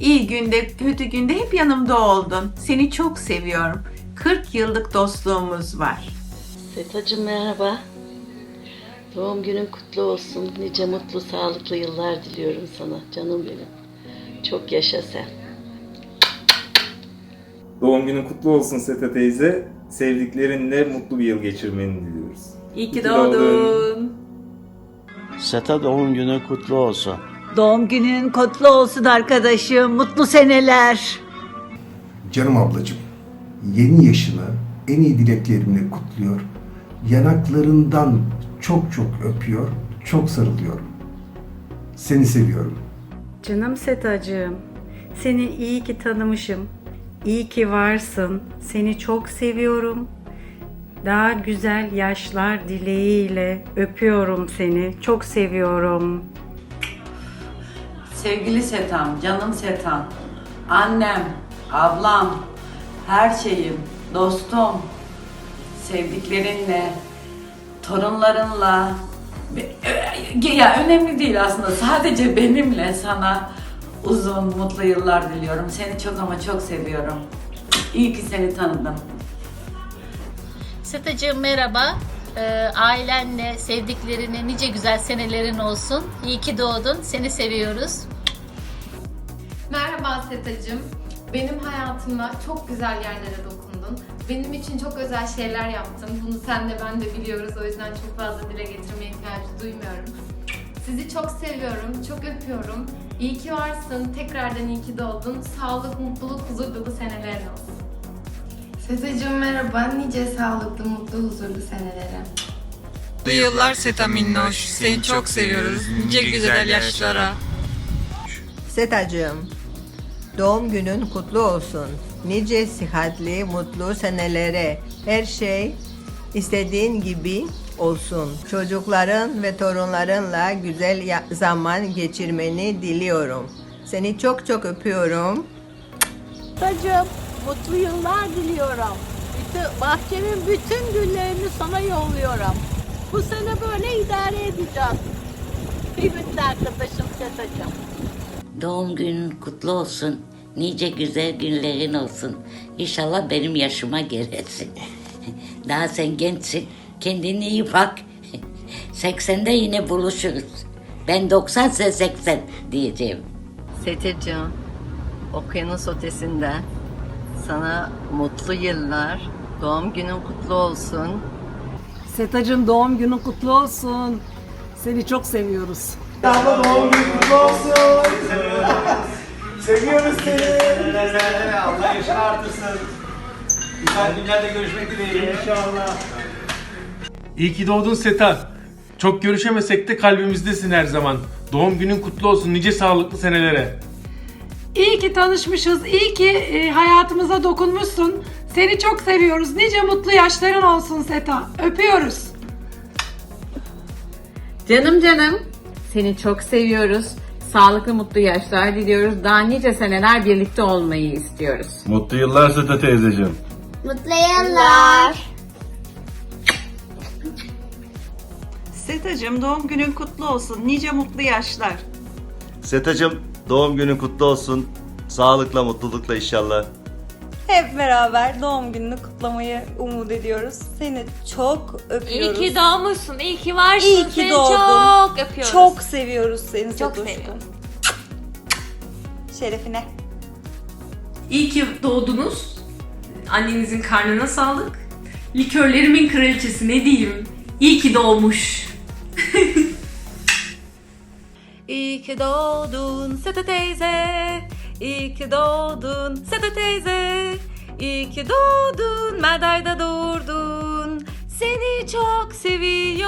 İyi günde, kötü günde hep yanımda oldun. Seni çok seviyorum. 40 yıllık dostluğumuz var. Setacığım merhaba. Doğum günün kutlu olsun. Nice mutlu, sağlıklı yıllar diliyorum sana canım benim. Çok yaşa sen. Doğum günün kutlu olsun Seta teyze. Sevdiklerinle mutlu bir yıl geçirmeni diliyoruz. İyi ki doğdun. Seta doğum günü kutlu olsun. Doğum günün kutlu olsun arkadaşım. Mutlu seneler. Canım ablacığım, yeni yaşını en iyi dileklerimle kutluyor. Yanaklarından çok çok öpüyor, çok sarılıyorum. Seni seviyorum. Canım Setacığım, seni iyi ki tanımışım. İyi ki varsın. Seni çok seviyorum. Daha güzel yaşlar dileğiyle öpüyorum seni. Çok seviyorum. Sevgili Setam, canım Setam, annem, ablam, her şeyim, dostum, sevdiklerinle, torunlarınla, ve- ya önemli değil aslında sadece benimle sana uzun mutlu yıllar diliyorum. Seni çok ama çok seviyorum. İyi ki seni tanıdım. Setacığım merhaba. Ee, ailenle, sevdiklerine nice güzel senelerin olsun. İyi ki doğdun. Seni seviyoruz. Merhaba Setacığım. Benim hayatımda çok güzel yerlere dokundun. Benim için çok özel şeyler yaptın. Bunu sen de ben de biliyoruz. O yüzden çok fazla dile getirmeye ihtiyacı duymuyorum. Sizi çok seviyorum, çok öpüyorum. İyi ki varsın, tekrardan iyi ki doğdun. Sağlık, mutluluk, huzur dolu senelerin olsun. Setacığım merhaba, nice sağlıklı, mutlu, huzurlu senelere. Mutlu yıllar Seta Minnoş. Seni çok seviyoruz. Nice güzel yaşlara. Setacığım, doğum günün kutlu olsun. Nice sıhhatli, mutlu senelere. Her şey istediğin gibi olsun. Çocukların ve torunlarınla güzel zaman geçirmeni diliyorum. Seni çok çok öpüyorum. Setacığım mutlu yıllar diliyorum. Bütün, bahçemin bütün güllerini sana yolluyorum. Bu sene böyle idare edeceğiz. Kıymetli arkadaşım Setacığım. Doğum günün kutlu olsun. Nice güzel günlerin olsun. İnşallah benim yaşıma gelirsin. Daha sen gençsin. Kendine iyi bak. 80'de yine buluşuruz. Ben 90 sen 80 diyeceğim. Setacığım, okyanus ötesinde sana mutlu yıllar. Doğum günün kutlu olsun. Setacığım doğum günün kutlu olsun. Seni çok seviyoruz. Seviyoruz seni. Allah yaşını artırsın. Güzel günlerde görüşmek dileğiyle. İnşallah. İyi ki doğdun Seta. Çok görüşemesek de kalbimizdesin her zaman. Doğum günün kutlu olsun. Nice sağlıklı senelere. İyi ki tanışmışız. İyi ki e, hayatımıza dokunmuşsun. Seni çok seviyoruz. Nice mutlu yaşların olsun Seta. Öpüyoruz. Canım canım, seni çok seviyoruz. Sağlıklı mutlu yaşlar diliyoruz. Daha nice seneler birlikte olmayı istiyoruz. Mutlu yıllar Seta teyzeciğim. Mutlu yıllar. Setacığım doğum günün kutlu olsun. Nice mutlu yaşlar. Setacığım doğum günün kutlu olsun. Sağlıkla, mutlulukla inşallah. Hep beraber doğum gününü kutlamayı umut ediyoruz. Seni çok öpüyoruz. İyi ki doğmuşsun. iyi ki varsın. İyi ki Seni doğdun. çok öpüyoruz. Çok seviyoruz seni Çok Setoş'cum. seviyorum. Şerefine. İyi ki doğdunuz. Annenizin karnına sağlık. Likörlerimin kraliçesi ne diyeyim. İyi ki doğmuş. İyi ki doğdun Seta teyze. İyi ki doğdun Seta teyze. İyi ki doğdun Meday'da doğurdun. Seni çok seviyoruz.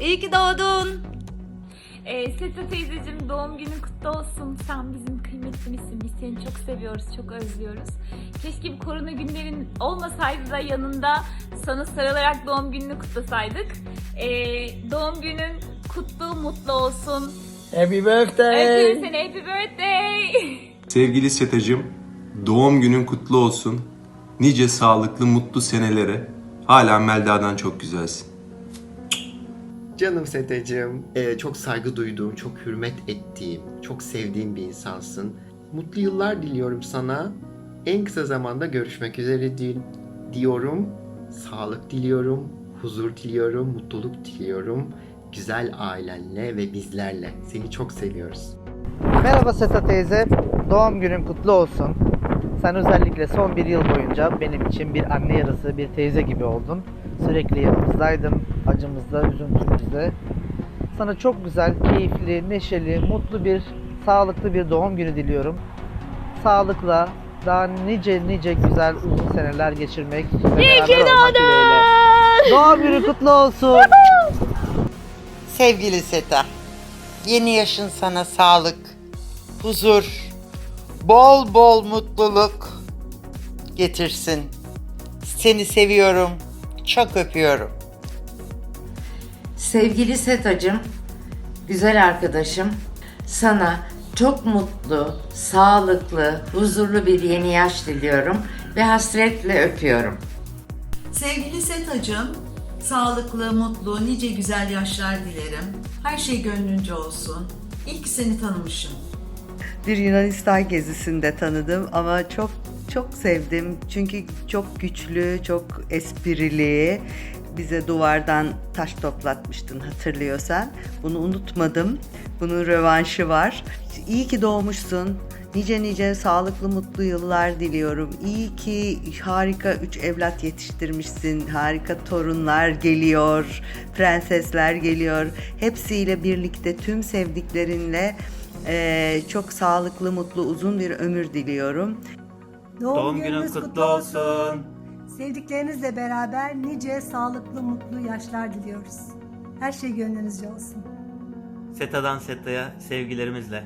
İyi ki doğdun. Ee, Seta teyzeciğim doğum günün kutlu olsun. Sen bizim kıymetlimizsin. Biz seni çok seviyoruz, çok özlüyoruz. Keşke bu korona günlerin olmasaydı da yanında sana sarılarak doğum gününü kutlasaydık. Ee, doğum günün kutlu, mutlu olsun. Happy birthday. Öpüyorum seni. Happy birthday. Sevgili Setacığım, doğum günün kutlu olsun. Nice sağlıklı, mutlu senelere. Hala Melda'dan çok güzelsin. Canım Seteciğim, ee, çok saygı duyduğum, çok hürmet ettiğim, çok sevdiğim bir insansın. Mutlu yıllar diliyorum sana. En kısa zamanda görüşmek üzere di- diyorum. Sağlık diliyorum, huzur diliyorum, mutluluk diliyorum. Güzel ailenle ve bizlerle. Seni çok seviyoruz. Merhaba Seta teyze. Doğum günün kutlu olsun. Sen özellikle son bir yıl boyunca benim için bir anne yarısı, bir teyze gibi oldun. Sürekli yanımızdaydın, acımızda, üzüntümüzde. Sana çok güzel, keyifli, neşeli, mutlu bir, sağlıklı bir doğum günü diliyorum. Sağlıkla daha nice nice güzel uzun seneler geçirmek ve beraber olmak dileğiyle. Doğum günün kutlu olsun. Sevgili Seta, yeni yaşın sana sağlık, huzur, bol bol mutluluk getirsin. Seni seviyorum, çok öpüyorum. Sevgili Setacığım, güzel arkadaşım, sana çok mutlu, sağlıklı, huzurlu bir yeni yaş diliyorum ve hasretle öpüyorum. Sevgili Setacığım, sağlıklı, mutlu, nice güzel yaşlar dilerim. Her şey gönlünce olsun. İyi ki seni tanımışım. Bir Yunanistan gezisinde tanıdım ama çok çok sevdim. Çünkü çok güçlü, çok esprili. Bize duvardan taş toplatmıştın hatırlıyorsan. Bunu unutmadım. Bunun rövanşı var. İyi ki doğmuşsun. Nice nice sağlıklı mutlu yıllar diliyorum. İyi ki harika üç evlat yetiştirmişsin. Harika torunlar geliyor. Prensesler geliyor. Hepsiyle birlikte tüm sevdiklerinle ee, çok sağlıklı, mutlu, uzun bir ömür diliyorum. Doğum günün kutlu olsun. Sevdiklerinizle beraber nice sağlıklı, mutlu yaşlar diliyoruz. Her şey gönlünüzce olsun. Seta'dan Seta'ya sevgilerimizle.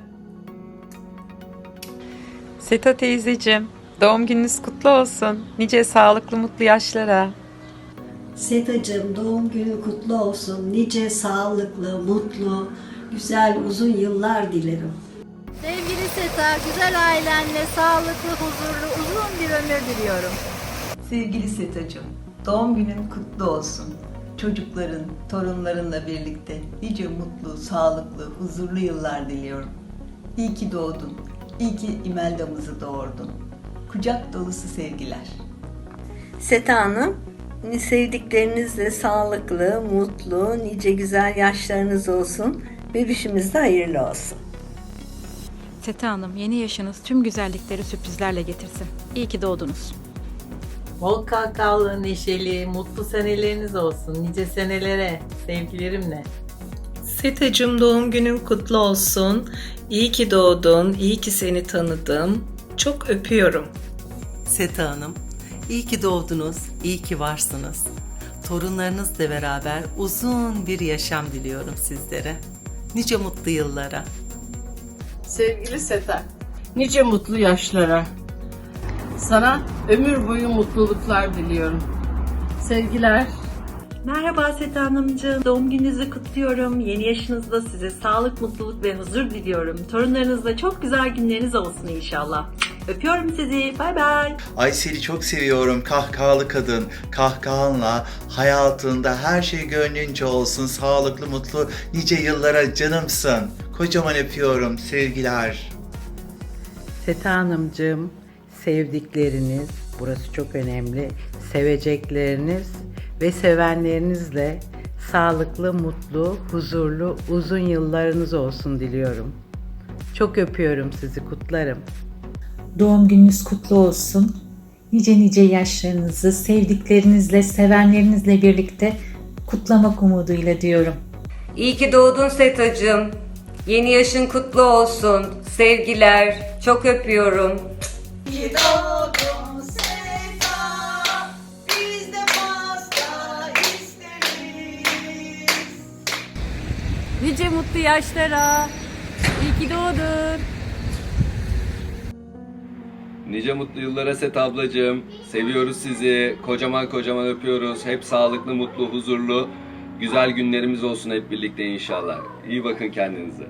Seta teyzeciğim, doğum gününüz kutlu olsun. Nice sağlıklı mutlu yaşlara. Setacığım doğum günü kutlu olsun. Nice sağlıklı, mutlu, güzel, uzun yıllar dilerim. Sevgili Seta, güzel ailenle sağlıklı, huzurlu, uzun bir ömür diliyorum. Sevgili Setacığım, doğum günün kutlu olsun. Çocukların, torunlarınla birlikte nice mutlu, sağlıklı, huzurlu yıllar diliyorum. İyi ki doğdun. İyi ki İmelda'mızı doğurdun. Kucak dolusu sevgiler. Seta Hanım, sevdiklerinizle sağlıklı, mutlu, nice güzel yaşlarınız olsun. Bebişimiz de hayırlı olsun. Seta Hanım yeni yaşınız tüm güzellikleri sürprizlerle getirsin. İyi ki doğdunuz. Bol kahkahalı, neşeli, mutlu seneleriniz olsun. Nice senelere sevgilerimle. Setacığım doğum günün kutlu olsun. İyi ki doğdun, iyi ki seni tanıdım. Çok öpüyorum. Seta Hanım, iyi ki doğdunuz, iyi ki varsınız. Torunlarınızla beraber uzun bir yaşam diliyorum sizlere. Nice mutlu yıllara. Sevgili Seta, nice mutlu yaşlara. Sana ömür boyu mutluluklar diliyorum. Sevgiler. Merhaba Seta Hanımcığım. Doğum gününüzü kutluyorum. Yeni yaşınızda size sağlık, mutluluk ve huzur diliyorum. Torunlarınızla çok güzel günleriniz olsun inşallah. Öpüyorum sizi. Bay bay. Ay seni çok seviyorum kahkahalı kadın. Kahkahanla hayatında her şey gönlünce olsun. Sağlıklı mutlu nice yıllara canımsın. Kocaman öpüyorum sevgiler. Seta Hanımcığım, sevdikleriniz, burası çok önemli, sevecekleriniz ve sevenlerinizle sağlıklı, mutlu, huzurlu, uzun yıllarınız olsun diliyorum. Çok öpüyorum sizi, kutlarım. Doğum gününüz kutlu olsun. Nice nice yaşlarınızı sevdiklerinizle, sevenlerinizle birlikte kutlamak umuduyla diyorum. İyi ki doğdun Setacığım. Yeni yaşın kutlu olsun. Sevgiler. Çok öpüyorum. İyi doğdun Seta, biz de pasta isteriz. Nice mutlu yaşlara. İyi ki doğdun. Nice mutlu yıllara Set ablacığım. Seviyoruz sizi. Kocaman kocaman öpüyoruz. Hep sağlıklı, mutlu, huzurlu, güzel günlerimiz olsun hep birlikte inşallah. İyi bakın kendinize.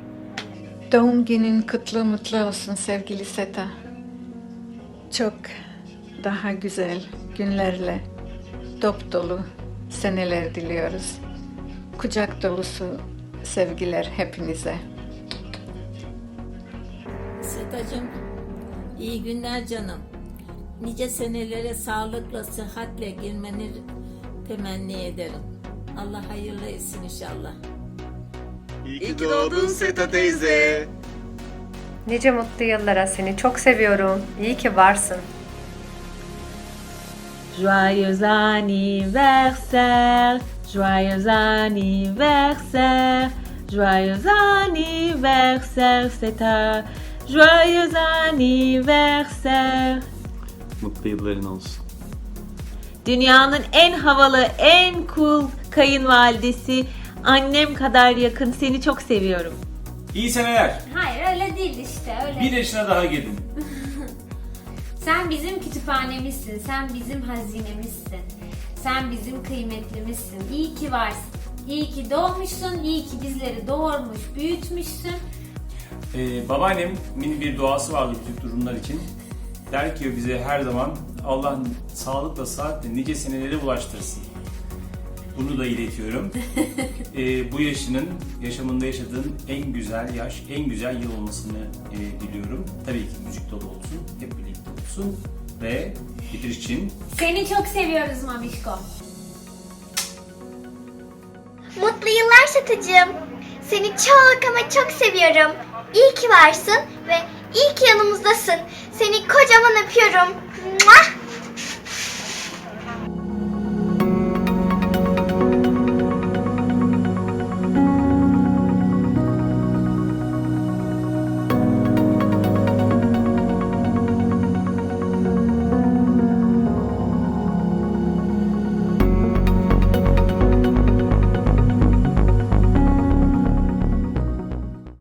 Doğum günün kutlu mutlu olsun sevgili Seta. Çok daha güzel günlerle dop dolu seneler diliyoruz. kucak dolusu sevgiler hepinize. Setacığım, iyi günler canım. Nice senelere sağlıkla, sıhhatle girmeni temenni ederim. Allah hayırlı etsin inşallah. İyi ki doğdun Seta teyze. Nice mutlu yıllara seni çok seviyorum. İyi ki varsın. Joyeux anniversaire, joyeux anniversaire, joyeux anniversaire, c'est un joyeux anniversaire. Mutlu yılların olsun. Dünyanın en havalı, en cool kayınvalidesi, annem kadar yakın, seni çok seviyorum. İyi seneler. Hayır öyle değil işte öyle. Bir yaşına daha girdin. Sen bizim kütüphanemizsin, sen bizim hazinemizsin. Sen bizim kıymetlimizsin. İyi ki varsın. İyi ki doğmuşsun, iyi ki bizleri doğurmuş, büyütmüşsün. Ee, babaannem mini bir duası vardı bu durumlar için. Der ki bize her zaman Allah sağlıkla sıhhatle nice senelere ulaştırsın. Bunu da iletiyorum. Ee, bu yaşının, yaşamında yaşadığın en güzel yaş, en güzel yıl olmasını e, diliyorum. Tabii ki müzik dolu olsun, hep birlikte olsun. Ve bitiriş için Seni çok seviyoruz Mamişko. Mutlu yıllar Satıcığım. Seni çok ama çok seviyorum. İyi ki varsın ve iyi ki yanımızdasın. Seni kocaman öpüyorum. Muah!